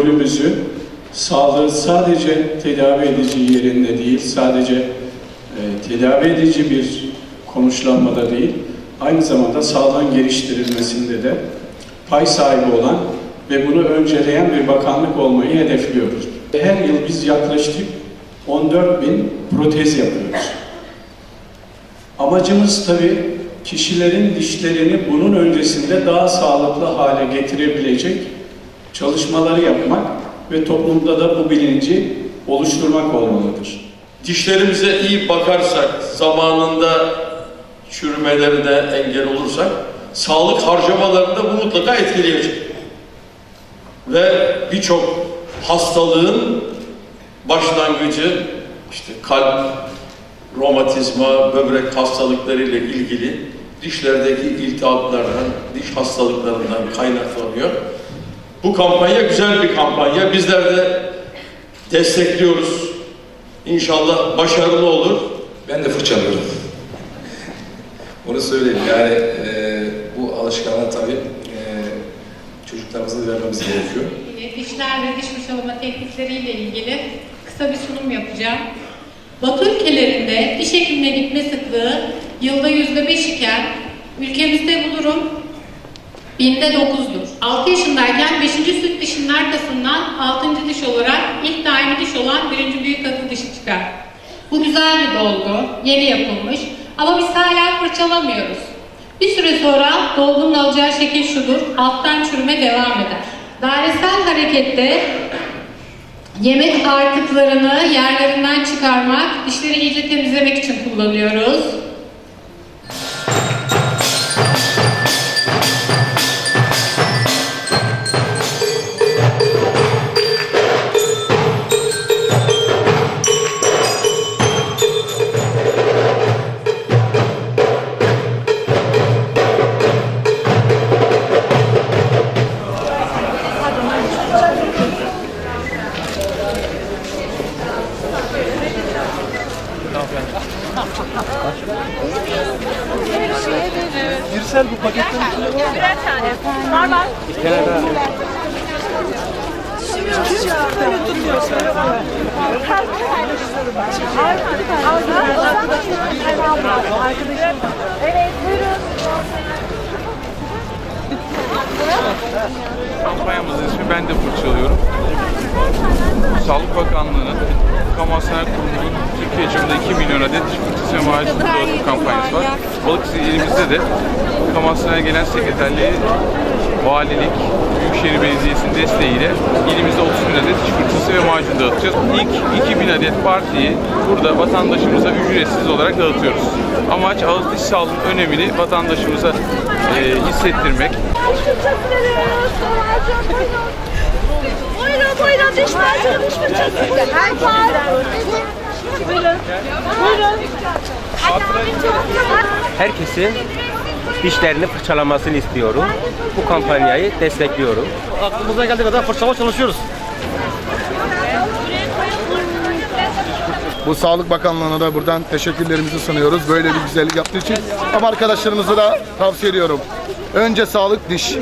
rolümüzü sağlığı sadece tedavi edici yerinde değil, sadece e, tedavi edici bir konuşlanmada değil, aynı zamanda sağlığın geliştirilmesinde de pay sahibi olan ve bunu önceleyen bir bakanlık olmayı hedefliyoruz. Her yıl biz yaklaşık 14 bin protez yapıyoruz. Amacımız tabii kişilerin dişlerini bunun öncesinde daha sağlıklı hale getirebilecek çalışmaları yapmak ve toplumda da bu bilinci oluşturmak olmalıdır. Dişlerimize iyi bakarsak, zamanında çürümelerine engel olursak, sağlık harcamalarında bu mutlaka etkileyecek. Ve birçok hastalığın başlangıcı, işte kalp, romatizma, böbrek hastalıkları ile ilgili dişlerdeki iltihaplardan, diş hastalıklarından kaynaklanıyor. Bu kampanya güzel bir kampanya. Bizler de destekliyoruz. İnşallah başarılı olur. Ben de fırçalıyorum. Onu söyleyeyim. Yani e, bu alışkanlığı tabii e, çocuklarımıza vermemiz gerekiyor. Dişler ve diş fırçalama teknikleriyle ilgili kısa bir sunum yapacağım. Batı ülkelerinde diş hekimine gitme sıklığı yılda yüzde beş iken ülkemizde bu durum binde dokuzdur. 6 yaşındayken 5. süt dişinin arkasından 6. diş olarak ilk daimi diş olan 1. büyük akıl dişi çıkar. Bu güzel bir dolgu, yeni yapılmış ama biz hala fırçalamıyoruz. Bir süre sonra dolgunun alacağı şekil şudur, alttan çürüme devam eder. Dairesel harekette yemek artıklarını yerlerinden çıkarmak, dişleri iyice temizlemek için kullanıyoruz. Girsel bu paketten içinde var mı? Birer tane. Var var. Evet buyurun. Kampanyamızın ismi Ben de Fırçalıyorum. Sağlık Bakanlığı'nın Kamu Kurumu'nun Türkiye çapında 2 milyon adet ve macun dağıtım kampanyası var. Balıkesir ilimizde de Kamu Hastaneler Genel Sekreterliği, Valilik, Büyükşehir Belediyesi'nin desteğiyle ilimizde 30 bin adet fırçası ve macun dağıtacağız. İlk 2000 adet partiyi burada vatandaşımıza ücretsiz olarak dağıtıyoruz. Amaç ağız diş sağlığının önemini vatandaşımıza e, hissettirmek, Buyurun buyurun diş macunu diş fırçası. Var. Buyurun. Buyurun. herkesin dişlerini fırçalamasını istiyorum. Bu kampanyayı destekliyorum. Aklımıza geldiği kadar fırçalama çalışıyoruz. Bu Sağlık Bakanlığı'na da buradan teşekkürlerimizi sunuyoruz. Böyle bir güzellik yaptığı için. Ama arkadaşlarımıza da tavsiye ediyorum. Önce sağlık diş.